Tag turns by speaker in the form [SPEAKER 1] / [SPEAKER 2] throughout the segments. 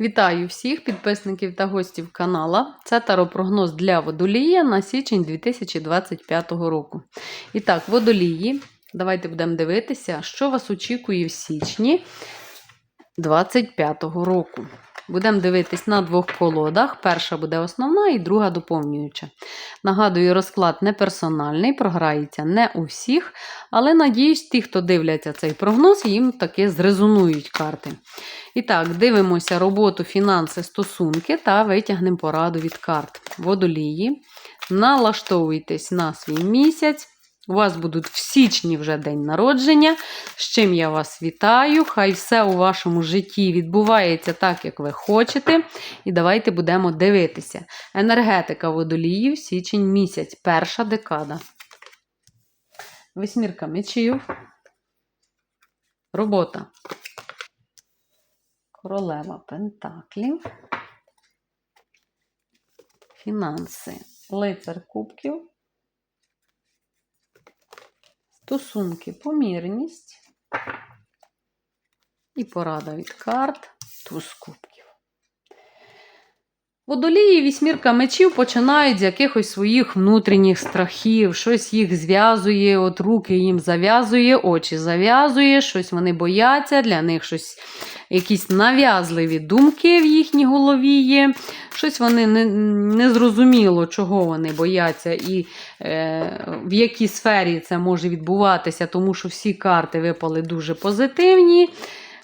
[SPEAKER 1] Вітаю всіх підписників та гостів канала. Це таропрогноз для водолія на січень 2025 року. І так, водолії, давайте будемо дивитися, що вас очікує в січні 2025 року. Будемо дивитись на двох колодах. Перша буде основна і друга доповнююча. Нагадую, розклад не персональний, програється не у всіх, але надіюсь, ті, хто дивляться цей прогноз, їм таки зрезонують карти. І так, дивимося роботу, фінанси, стосунки та витягнемо пораду від карт. Водолії. Налаштовуйтесь на свій місяць. У вас будуть в січні вже день народження, з чим я вас вітаю. Хай все у вашому житті відбувається так, як ви хочете. І давайте будемо дивитися. Енергетика водоліїв, січень місяць, перша декада. Весьмірка мечів. Робота. Королева Пентаклів. Фінанси. Лицар Кубків. Стосунки, помірність. І порада від карт. Туз кубків. Водолії вісьмірка мечів починають з якихось своїх внутрішніх страхів, щось їх зв'язує, от руки їм зав'язує, очі зав'язує, щось вони бояться, для них щось, якісь нав'язливі думки в їхній голові є. Щось вони не, не зрозуміло, чого вони бояться і е, в якій сфері це може відбуватися, тому що всі карти випали дуже позитивні.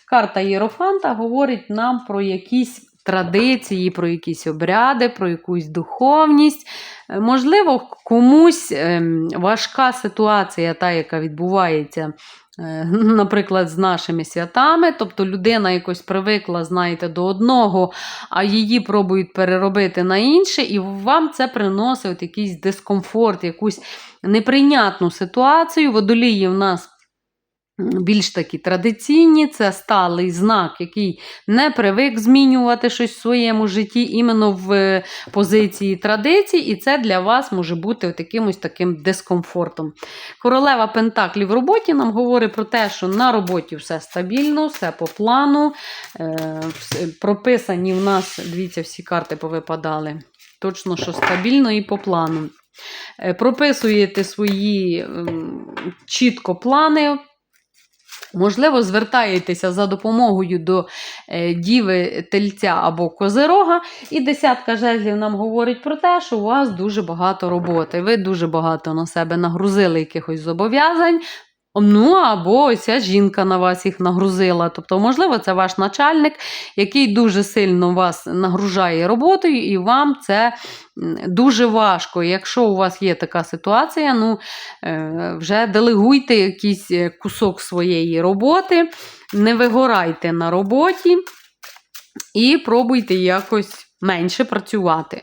[SPEAKER 1] Карта Єрофанта говорить нам про якісь традиції, про якісь обряди, про якусь духовність. Е, Можливо, комусь ем, важка ситуація, та, яка відбувається, е, наприклад, з нашими святами. Тобто людина якось привикла, знаєте, до одного, а її пробують переробити на інше, і вам це приносить якийсь дискомфорт, якусь неприйнятну ситуацію. Водолії в нас більш такі традиційні, це сталий знак, який не привик змінювати щось в своєму житті, іменно в е, позиції традицій, і це для вас може бути якимось таким дискомфортом. Королева Пентаклів в роботі нам говорить про те, що на роботі все стабільно, все по плану. Е, прописані в нас, дивіться, всі карти повипадали. Точно, що стабільно і по плану. Е, Прописуєте свої чітко плани. Можливо, звертаєтеся за допомогою до е, діви тельця або козирога, і десятка жезлів нам говорить про те, що у вас дуже багато роботи. Ви дуже багато на себе нагрузили якихось зобов'язань. Ну, або ось ця жінка на вас їх нагрузила. Тобто, можливо, це ваш начальник, який дуже сильно вас нагружає роботою, і вам це дуже важко. Якщо у вас є така ситуація, ну е, вже делегуйте якийсь е, кусок своєї роботи, не вигорайте на роботі і пробуйте якось менше працювати.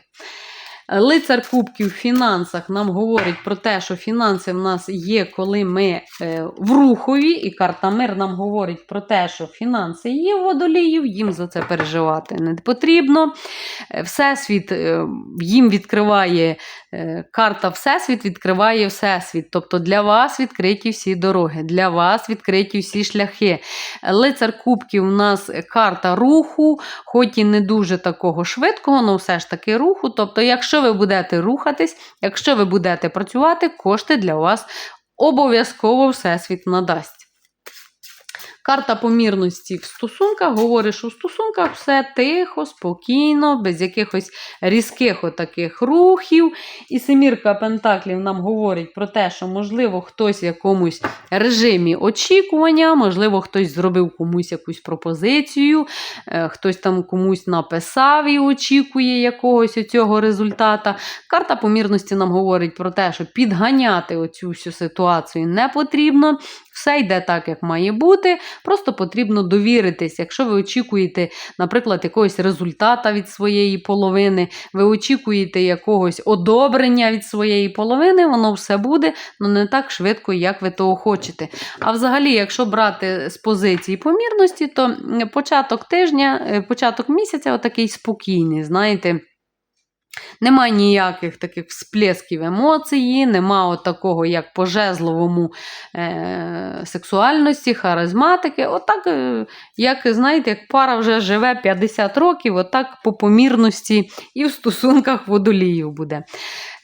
[SPEAKER 1] Лицар Кубків в фінансах нам говорить про те, що фінанси в нас є, коли ми е, в рухові, і карта мир нам говорить про те, що фінанси є у водоліїв, їм за це переживати не потрібно. Е, Всесвіт е, їм відкриває карта Всесвіт відкриває Всесвіт. Тобто для вас відкриті всі дороги, для вас відкриті всі шляхи. Лицар Кубків у нас карта руху, хоч і не дуже такого швидкого, але все ж таки руху. Тобто, якщо ви будете рухатись, якщо ви будете працювати, кошти для вас обов'язково Всесвіт надасть. Карта помірності в стосунках говорить, що в стосунках все тихо, спокійно, без якихось різких отаких рухів. І семірка Пентаклів нам говорить про те, що, можливо, хтось в якомусь режимі очікування, можливо, хтось зробив комусь якусь пропозицію, е, хтось там комусь написав і очікує якогось цього результата. Карта помірності нам говорить про те, що підганяти оцю всю ситуацію не потрібно. Все йде так, як має бути. Просто потрібно довіритись. Якщо ви очікуєте, наприклад, якогось результата від своєї половини, ви очікуєте якогось одобрення від своєї половини, воно все буде, але не так швидко, як ви того хочете. А взагалі, якщо брати з позиції помірності, то початок тижня, е, початок місяця отакий спокійний, знаєте. Нема ніяких таких всплесків емоцій, нема от такого, як по жезловому е- сексуальності, харизматики. Отак, е як знаєте, як пара вже живе 50 років, отак по помірності і в стосунках водоліїв буде.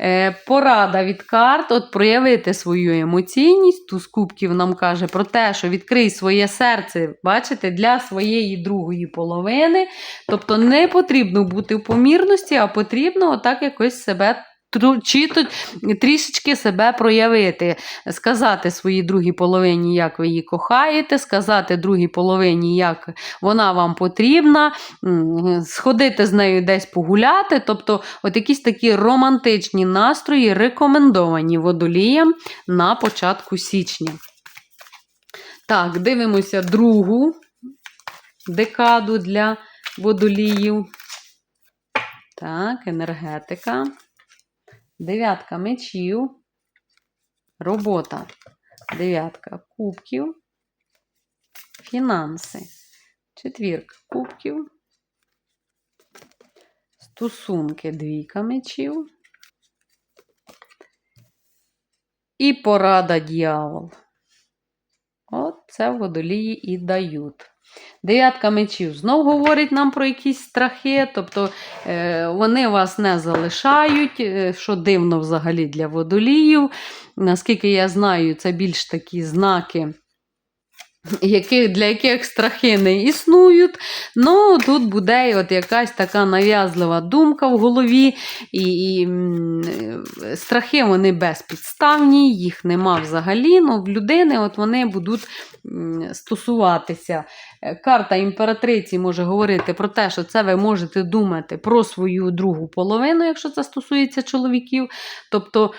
[SPEAKER 1] Е, Порада від карт от проявити свою емоційність. Туз кубків нам каже про те, що відкрий своє серце, бачите, для своєї другої половини. Тобто не потрібно бути в помірності, а потрібно отак якось себе. Тру- трішечки себе проявити, сказати своїй другій половині, як ви її кохаєте, сказати другій половині, як вона вам потрібна, сходити з нею десь погуляти. Тобто, от якісь такі романтичні настрої рекомендовані водоліям на початку січня. Так, дивимося другу декаду для водоліїв. Так, енергетика. Дев'ятка мечів. Робота. Дев'ятка кубків. Фінанси. Четвірка кубків. Стосунки двійка мечів. І порада дьявол. От це водолії і дають. Дев'ятка мечів знов говорить нам про якісь страхи, тобто е, вони вас не залишають, е, що дивно взагалі для водоліїв. Наскільки я знаю, це більш такі знаки. Яких, для яких страхи не існують. Ну, тут буде от якась така нав'язлива думка в голові, і, і страхи вони безпідставні, їх нема взагалі. Ну, в людини от вони будуть стосуватися. Е, Карта імператриці може говорити про те, що це ви можете думати про свою другу половину, якщо це стосується чоловіків. Тобто,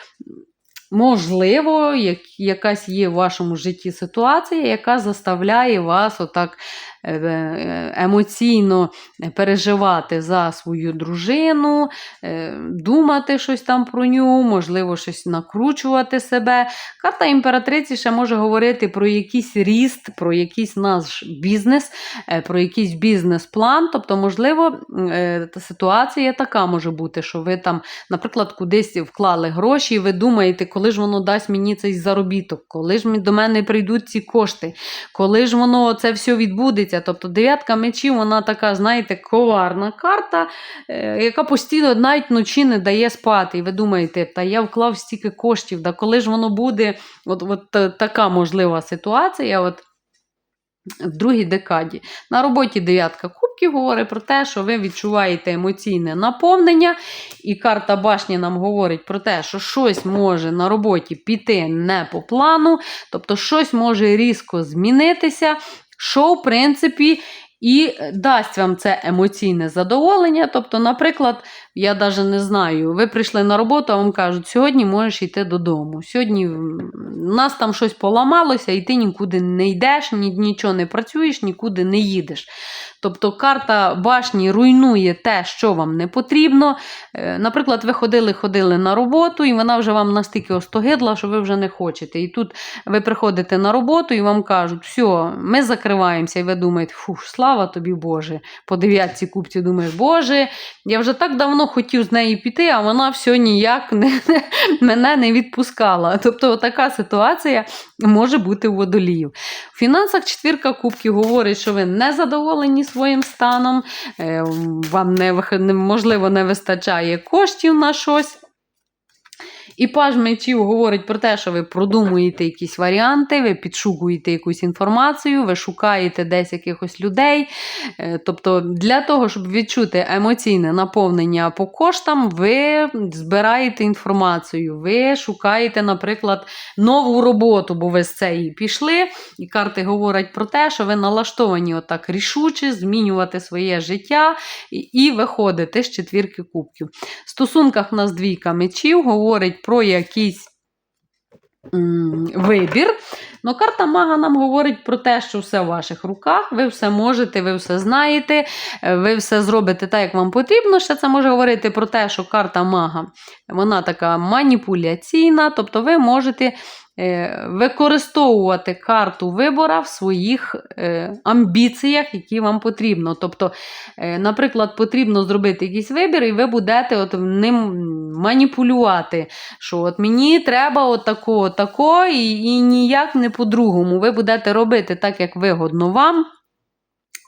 [SPEAKER 1] можливо, як, якась є в вашому житті ситуація, яка заставляє вас отак емоційно переживати за свою дружину, е, думати щось там про нього, можливо, щось накручувати себе. Карта імператриці ще може говорити про якийсь ріст, про якийсь наш бізнес, е, про якийсь бізнес-план. Тобто, можливо, е, ситуація така може бути, що ви там, наприклад, кудись вклали гроші, і ви думаєте, коли ж воно дасть мені цей заробіток, коли ж до мене прийдуть ці кошти, коли ж воно це все відбудеться. Тобто дев'ятка мечів, вона така, знаєте, коварна карта, е, яка постійно навіть вночі не дає спати. І ви думаєте, та я вклав стільки коштів, да коли ж воно буде, от, от така можлива ситуація. От, в другій декаді. На роботі дев'ятка кубків говорить про те, що ви відчуваєте емоційне наповнення, і карта башні нам говорить про те, що щось може на роботі піти не по плану, тобто щось може різко змінитися, що, в принципі, і дасть вам це емоційне задоволення. Тобто, наприклад, я навіть не знаю, ви прийшли на роботу, а вам кажуть, сьогодні можеш йти додому. Сьогодні нас там щось поламалося, і ти нікуди не йдеш, ні, нічого не працюєш, нікуди не їдеш. Тобто карта башні руйнує те, що вам не потрібно. Е, Наприклад, ви ходили-ходили на роботу, і вона вже вам настільки остогидла, що ви вже не хочете. І тут ви приходите на роботу і вам кажуть, все, ми закриваємося, і ви думаєте, фу, слава тобі Боже. По дев'ятці купці думаєш, Боже, я вже так давно хотів з неї піти, а вона все ніяк не, мене не відпускала. Тобто, така ситуація може бути у водоліїв. В фінансах четвірка кубків говорить, що ви не задоволені своїм станом, е, вам не- можливо не вистачає коштів на щось. І паж мечів говорить про те, що ви продумуєте якісь варіанти, ви підшукуєте якусь інформацію, ви шукаєте десь якихось людей. Е, Тобто, для того, щоб відчути емоційне наповнення по коштам, ви збираєте інформацію, ви шукаєте, наприклад, нову роботу, бо ви з цієї пішли. І карти говорять про те, що ви налаштовані отак рішуче змінювати своє життя і, і виходити з четвірки кубків. В стосунках в нас двійка мечів говорить про якийсь м, вибір. Но карта мага нам говорить про те, що все в ваших руках, ви все можете, ви все знаєте, е, ви все зробите так, як вам потрібно. Ще це може говорити про те, що карта мага вона така маніпуляційна, тобто ви можете використовувати карту вибора в своїх е, амбіціях, які вам потрібно. Тобто, е, наприклад, потрібно зробити якийсь вибір, і ви будете от ним маніпулювати. Що от мені треба от тако, от тако, і, і ніяк не по-другому. Ви будете робити так, як вигодно вам.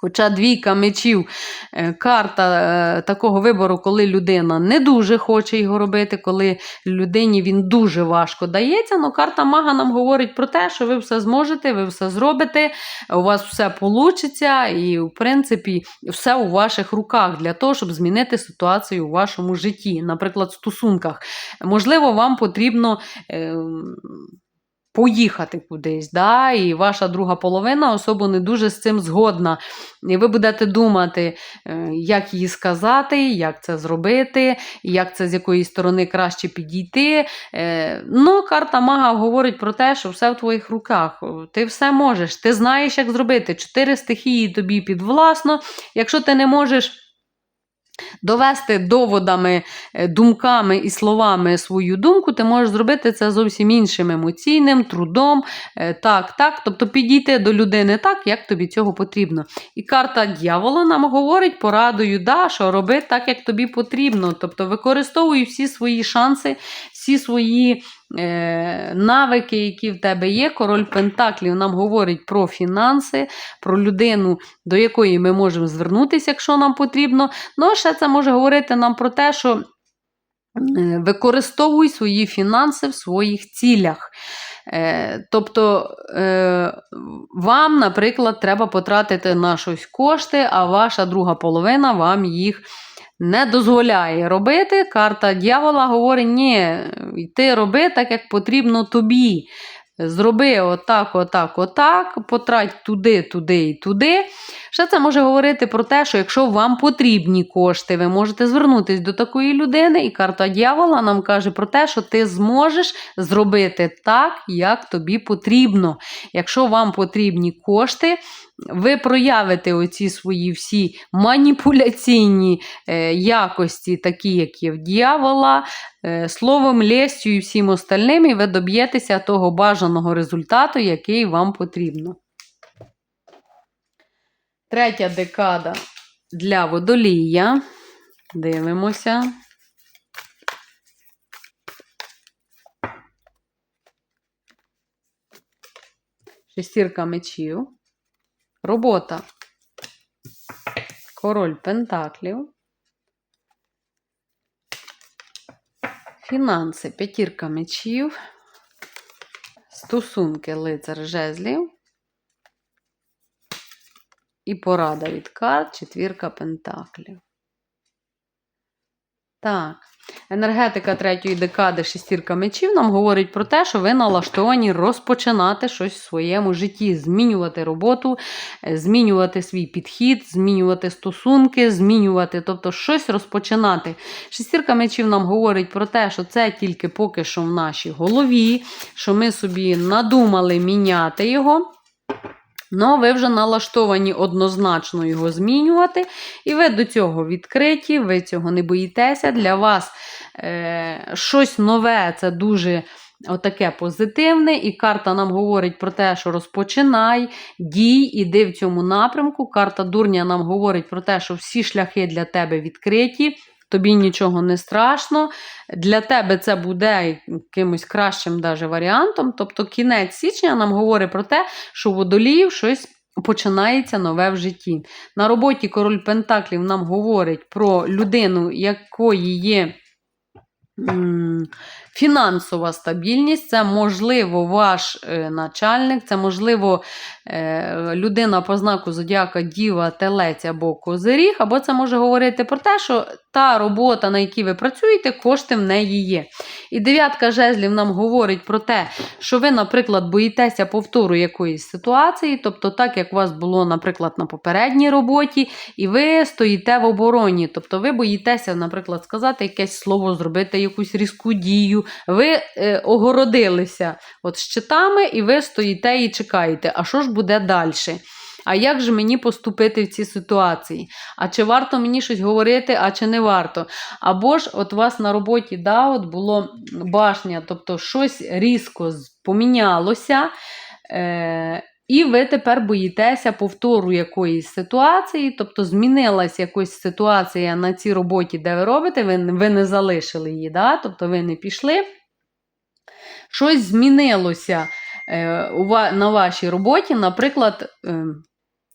[SPEAKER 1] Хоча двійка мечів, е, карта е, такого вибору, коли людина не дуже хоче його робити, коли людині він дуже важко дається. Ну, карта мага нам говорить про те, що ви все зможете, ви все зробите, у вас все вийде, і, в принципі, все у ваших руках для того, щоб змінити ситуацію у вашому житті, наприклад, в стосунках. Можливо, вам потрібно. Е, Поїхати кудись, да? і ваша друга половина особо не дуже з цим згодна. І ви будете думати, е, як їй сказати, як це зробити, як це з якої сторони краще підійти. Е, Ну, карта мага говорить про те, що все в твоїх руках. Ти все можеш, ти знаєш, як зробити. Чотири стихії тобі підвласно. Якщо ти не можеш. Довести доводами, е, думками і словами свою думку, ти можеш зробити це зовсім іншим емоційним трудом. е, Так, так, тобто підійти до людини так, як тобі цього потрібно. І карта дьявола нам говорить порадою, да, що роби так, як тобі потрібно. Тобто використовуй всі свої шанси, всі свої навики, які в тебе є. Король Пентаклів нам говорить про фінанси, про людину, до якої ми можемо звернутися, якщо нам потрібно. Ну, ще це може говорити нам про те, що е, використовуй свої фінанси в своїх цілях. Е, Тобто е, вам, наприклад, треба потратити на щось кошти, а ваша друга половина вам їх не дозволяє робити. Карта дьявола говорить: ні, ти роби так, як потрібно тобі. Зроби отак, отак, отак, потрать туди, туди і туди. Ще це може говорити про те, що якщо вам потрібні кошти, ви можете звернутися до такої людини, і карта дьявола нам каже про те, що ти зможеш зробити так, як тобі потрібно. Якщо вам потрібні кошти, ви проявите оці свої всі маніпуляційні е, якості, такі, як є в дьявола, е, словом, лестю і всім остальним, і ви доб'єтеся того бажаного результату, який вам потрібно. Третя декада для водолія. Дивимося. Шестірка мечів. Робота. Король Пентаклів. Фінанси. П'ятірка мечів. Стосунки лицар жезлів. І порада від карт, четвірка пентаклів. Так. Енергетика третьої декади шестірка мечів нам говорить про те, що ви налаштовані розпочинати щось в своєму житті, змінювати роботу, е, змінювати свій підхід, змінювати стосунки, змінювати, тобто щось розпочинати. Шестірка мечів нам говорить про те, що це тільки поки що в нашій голові, що ми собі надумали міняти його. Ну, ви вже налаштовані однозначно його змінювати, і ви до цього відкриті, ви цього не боїтеся. Для вас е, щось нове це дуже отаке позитивне, і карта нам говорить про те, що розпочинай, дій, іди в цьому напрямку. Карта дурня нам говорить про те, що всі шляхи для тебе відкриті. Тобі нічого не страшно. Для тебе це буде якимось кращим даже варіантом. Тобто кінець січня нам говорить про те, що у щось починається нове в житті. На роботі король Пентаклів нам говорить про людину, якої є. Фінансова стабільність, це можливо ваш е, начальник, це можливо е, людина по знаку зодіака Діва, Телець або Козиріг, або це може говорити про те, що та робота, на якій ви працюєте, кошти в неї є. І дев'ятка жезлів нам говорить про те, що ви, наприклад, боїтеся повтору якоїсь ситуації, тобто так, як у вас було, наприклад, на попередній роботі, і ви стоїте в обороні. Тобто ви боїтеся, наприклад, сказати якесь слово, зробити якусь різку дію. Ви е, огородилися от щитами, і ви стоїте і чекаєте, а що ж буде далі? а як же мені поступити в цій ситуації? А чи варто мені щось говорити, а чи не варто? Або ж от у вас на роботі да, от було башня, тобто щось різко помінялося. Е- і ви тепер боїтеся повтору якоїсь ситуації, тобто змінилась якась ситуація на цій роботі, де ви робите, ви, ви не залишили її, да? тобто ви не пішли. Щось змінилося е, на вашій роботі, наприклад, е,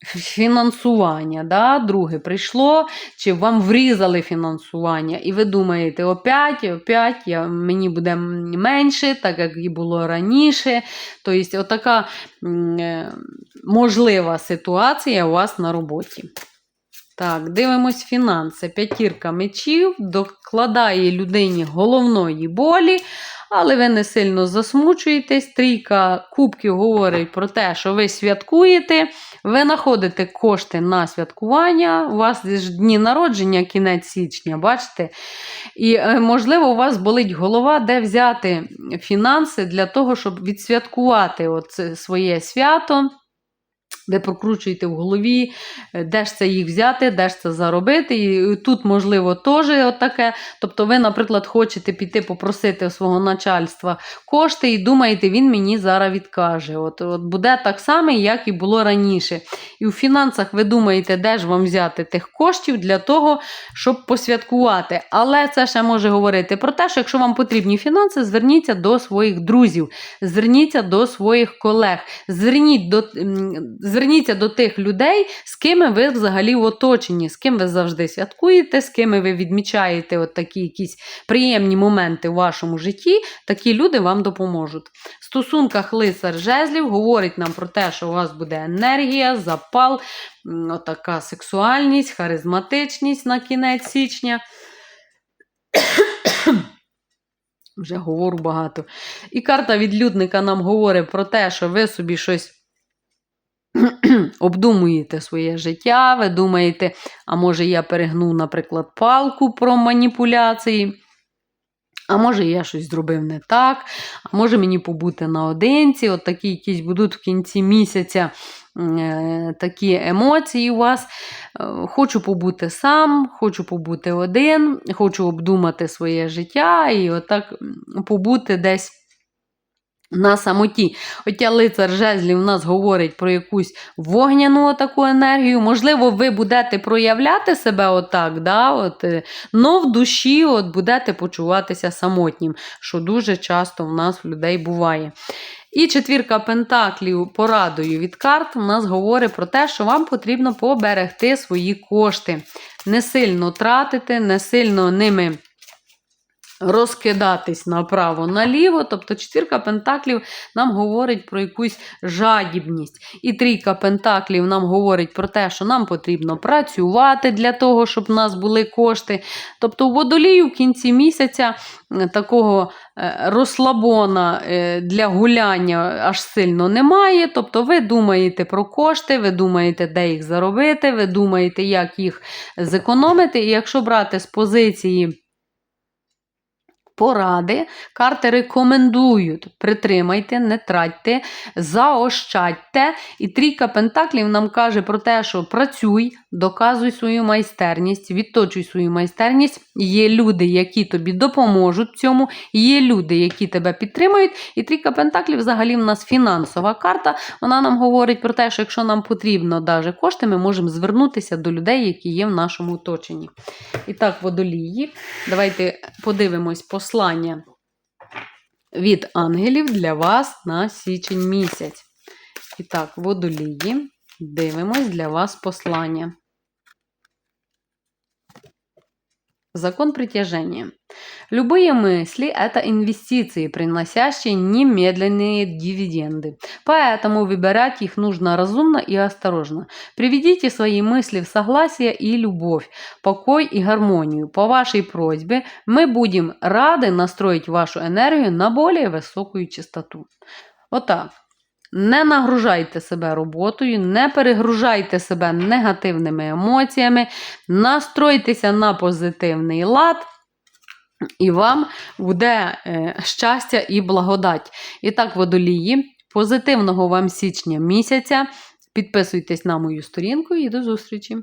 [SPEAKER 1] фінансування. Да? Друге прийшло, чи вам врізали фінансування, і ви думаєте, опять, опять я, мені буде менше, так як і було раніше. Тобто, отака е, можлива ситуація у вас на роботі. Так, дивимось фінанси. П'ятірка мечів докладає людині головної болі, але ви не сильно засмучуєтесь. Трійка кубків говорить про те, що ви святкуєте, ви знаходите кошти на святкування. У вас ж дні народження, кінець січня, бачите? І, е, можливо, у вас болить голова, де взяти фінанси для того, щоб відсвяткувати оце своє свято. Ви прокручуєте в голові, е, де ж це їх взяти, де ж це заробити. І тут, можливо, теж отаке. Тобто, ви, наприклад, хочете піти попросити у свого начальства кошти і думаєте, він мені зараз відкаже. От, от буде так само, як і було раніше. І у фінансах ви думаєте, де ж вам взяти тих коштів для того, щоб посвяткувати. Але це ще може говорити про те, що якщо вам потрібні фінанси, зверніться до своїх друзів, зверніться до своїх колег, зверніть до, м, зверніться до тих людей, з ким ви взагалі в оточенні, з ким ви завжди святкуєте, з ким ви відмічаєте от такі якісь приємні моменти в вашому житті. Такі люди вам допоможуть. В стосунках лицар жезлів говорить нам про те, що у вас буде енергія, запал, отака сексуальність, харизматичність на кінець січня. Вже говорю багато. І карта відлюдника нам говорить про те, що ви собі щось обдумуєте своє життя, ви думаєте, а може я перегнув, наприклад, палку про маніпуляції. А може, я щось зробив не так, а може мені побути наодинці, от такі якісь будуть в кінці місяця е, такі емоції у вас. Е, Хочу побути сам, хочу побути один, хочу обдумати своє життя і отак побути десь. На самоті. Хоча лицар жезлів у нас говорить про якусь вогняну таку енергію. Можливо, ви будете проявляти себе отак, да, от, е, но в душі от будете почуватися самотнім, що дуже часто в нас в людей буває. І четвірка пентаклів порадою від карт у нас говорить про те, що вам потрібно поберегти свої кошти. Не сильно тратити, не сильно ними розкидатись направо-наліво. Тобто четвірка пентаклів нам говорить про якусь жадібність. І трійка пентаклів нам говорить про те, що нам потрібно працювати для того, щоб в нас були кошти. Тобто, у водолію в кінці місяця е, такого е, розслабона е, для гуляння аж сильно немає. Тобто, ви думаєте про кошти, ви думаєте, де їх заробити, ви думаєте, як їх зекономити. І якщо брати з позиції поради, карти рекомендують: притримайте, не тратьте, заощадьте. І трійка пентаклів нам каже про те, що працюй, доказуй свою майстерність, відточуй свою майстерність. Є люди, які тобі допоможуть в цьому, є люди, які тебе підтримують. І трійка пентаклів взагалі в нас фінансова карта. Вона нам говорить про те, що якщо нам потрібно даже кошти, ми можемо звернутися до людей, які є в нашому оточенні. І так, водолії. Давайте подивимось послання від ангелів для вас на січень місяць. І так, водолії. Дивимось для вас послання. Закон притяжения. Любые мысли – это инвестиции, приносящие немедленные дивиденды. Поэтому выбирать их нужно разумно и осторожно. Приведите свои мысли в согласие и любовь, покой и гармонию. По вашей просьбе мы будем рады настроить вашу энергию на более высокую частоту. Отак. Не нагружайте себе роботою, не перегружайте себе негативними емоціями, настройтеся на позитивний лад, і вам буде е, щастя і благодать. І так, водолії, позитивного вам січня місяця. Підписуйтесь на мою сторінку і до зустрічі!